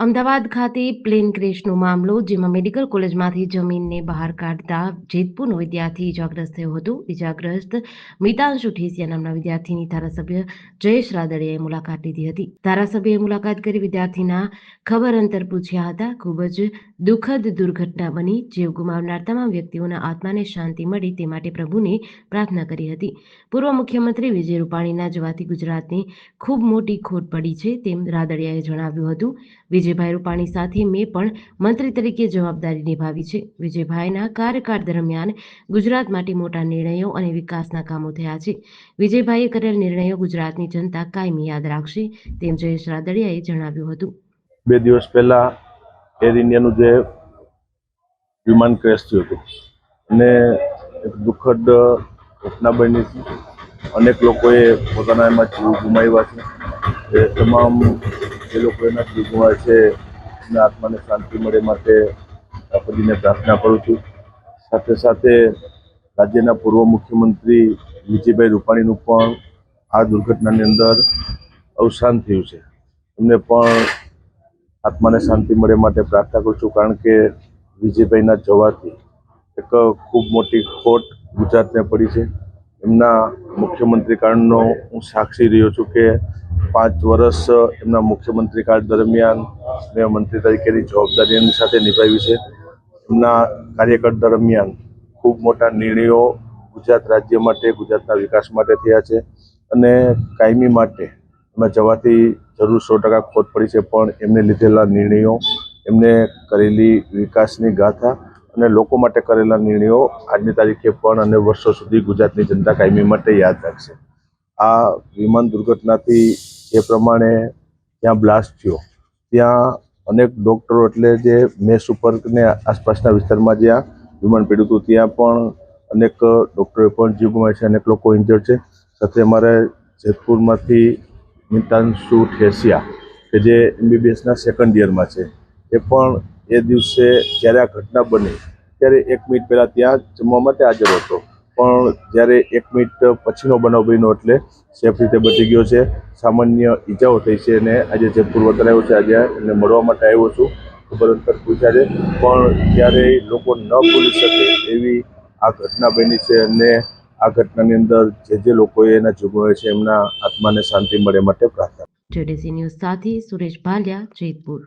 અમદાવાદ ખાતે પ્લેન ક્રેશનો મામલો, જેમાં મેડિકલ કોલેજમાંથી જમીનને બહાર કાઢતા જેતપુરનો વિદ્યાર્થી ઇજાગ્રસ્ત થયો હતો. ઇજાગ્રસ્ત મિતાંશુ ઠેસિયા નામના વિદ્યાર્થીની ધારાસભ્ય જયેશ રાદડિયાએ મુલાકાત લીધી હતી. ધારાસભ્યએ મુલાકાત કરી વિદ્યાર્થીના ખબર અંતર પૂછ્યા હતા. ખૂબ જ દુઃખદ દુર્ઘટના બની, જીવ ગુમાવનાર તમામ વ્યક્તિઓના આત્માને શાંતિ મળી તે માટે પ્રભુને પ્રાર્થના કરી હતી. પૂર્વ મુખ્યમંત્રી વિજય રૂપાણીના જવાથી ગુજરાતની ખૂબ મોટી ખોટ પડી છે તેમ રાદડિયાએ જણાવ્યું હતું. વિજયભાઈ રૂપાણી સાથે મેં પણ મંત્રી તરીકે જવાબદારી નિભાવી છે. વિજયભાઈના કાર્યકાળ દરમિયાન ગુજરાત માટે મોટા નિર્ણયો અને વિકાસના કામો થયા છે. વિજયભાઈએ કરેલ નિર્ણયો ગુજરાતની જનતા કાયમી યાદ રાખશે તેમ જયેશ રાદડિયાએ જણાવ્યું હતું. બે દિવસ પહેલા એર ઇન્ડિયાનું જે વિમાન ક્રેશ થયું હતું અને એક દુઃખદ ઘટના બની છે અનેક લોકોએ પોતાના એમાં જીવ ગુમાવ્યા છે. એ તમામ જે લોકો એના જીવ ગુમાવે છે. એમના આત્માને શાંતિ મળે માટે ઠાકોરજીને પ્રાર્થના કરું છું. સાથે સાથે રાજ્યના પૂર્વ મુખ્યમંત્રી વિજયભાઈ રૂપાણીનું પણ આ દુર્ઘટનાની અંદર અવસાન થયું છે. એમને પણ આત્માને શાંતિ મળે માટે પ્રાર્થના કરું છું કારણ કે વિજયભાઈના જવાથી એક ખૂબ મોટી ખોટ ગુજરાતને પડી છે. એમના મુખ્યમંત્રી કારણનો હું સાક્ષી રહ્યો છું કે પાંચ વર્ષ એમના મુખ્યમંત્રી કાળ દરમિયાન મેં મંત્રી તરીકેની જવાબદારી એમની સાથે નિભાવી છે. એમના કાર્યકાળ દરમિયાન ખૂબ મોટા નિર્ણયો ગુજરાત રાજ્ય માટે, ગુજરાતના વિકાસ માટે થયા છે અને કાયમી માટે એમાં જવાથી જરૂર સો ટકા ખોટ પડી છે, પણ એમને લીધેલા નિર્ણયો, એમને કરેલી વિકાસની ગાથા અને લોકો માટે કરેલા નિર્ણયો આજની તારીખે પણ અને વર્ષો સુધી ગુજરાતની જનતા કાયમી માટે યાદ રાખશે. આ વિમાન દુર્ઘટનાથી જે પ્રમાણે ત્યાં બ્લાસ્ટ થયો. ત્યાં અનેક ડૉક્ટરો એટલે જે મેસ ઉપર ને આસપાસના વિસ્તારમાં જ્યાં વિમાન પીડ્યું હતું, ત્યાં પણ અનેક ડૉક્ટરોએ પણ જીવ ગુમાવ્યા છે, અનેક લોકો ઇન્જર્ડ છે. સાથે અમારે જેતપુરમાંથી મિતાંશુ ઠેસિયા, કે જે એમબીબીએસના સેકન્ડ યરમાં છે, એ પણ એ દિવસે જ્યારે આ ઘટના બની, ત્યારે એક મિનિટ પહેલાં ત્યાં જમવા માટે હાજર હતો. પણ જ્યારે એક મિનિટ પછીનો બનાવ બન્યો એટલે સેફ રીતે બચી ગયો છે. સામાન્ય ઈજાઓ થઈ છે અને આજે જે પૂર્વતર આવ્યો છે, આજે એને મળવા માટે આવ્યો છું. ખબર અંતર પૂછ્યા છે પણ ક્યારેય લોકો ન ભૂલી શકે એવી આ ઘટના બની છે અને આ ઘટનાની અંદર જે જે લોકોએ એના જીવ છે, એમના આત્માને શાંતિ મળે માટે પ્રાર્થના જેડીસી ન્યૂઝ સાથે સુરેશ ભાલિયા, જેતપુર.